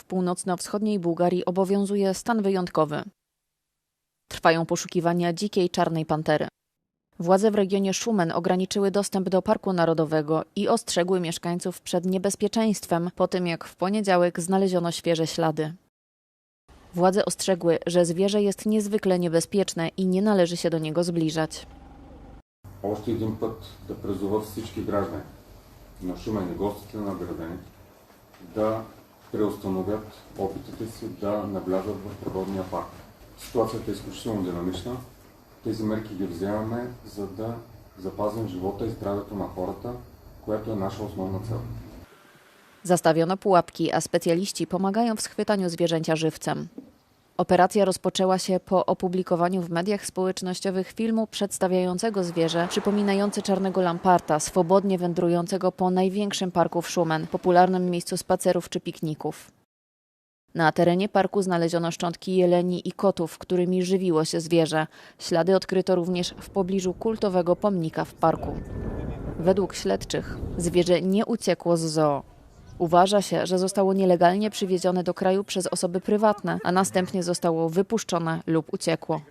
W północno-wschodniej Bułgarii obowiązuje stan wyjątkowy. Trwają poszukiwania dzikiej czarnej pantery. Władze w regionie Szumen ograniczyły dostęp do Parku Narodowego i ostrzegły mieszkańców przed niebezpieczeństwem po tym, jak w poniedziałek znaleziono świeże ślady. Władze ostrzegły, że zwierzę jest niezwykle niebezpieczne i nie należy się do niego zbliżać. Още един път да призова всички граждани на Шумен и гостите на града ни да преустановят опитите си да навлязат в природния парк. Ситуацията е изключително динамична. Тези мерки ги вземаме, за да запазим живота и здравето на хората, което е наша основна цел. Zastawiono pułapki, a specjaliści pomagają w schwytaniu zwierzęcia żywcem. Operacja rozpoczęła się po opublikowaniu w mediach społecznościowych filmu przedstawiającego zwierzę przypominające czarnego lamparta, swobodnie wędrującego po największym parku w Szumen, popularnym miejscu spacerów czy pikników. Na terenie parku znaleziono szczątki jeleni i kotów, którymi żywiło się zwierzę. Ślady odkryto również w pobliżu kultowego pomnika w parku. Według śledczych zwierzę nie uciekło z zoo. Uważa się, że zostało nielegalnie przywiezione do kraju przez osoby prywatne, a następnie zostało wypuszczone lub uciekło.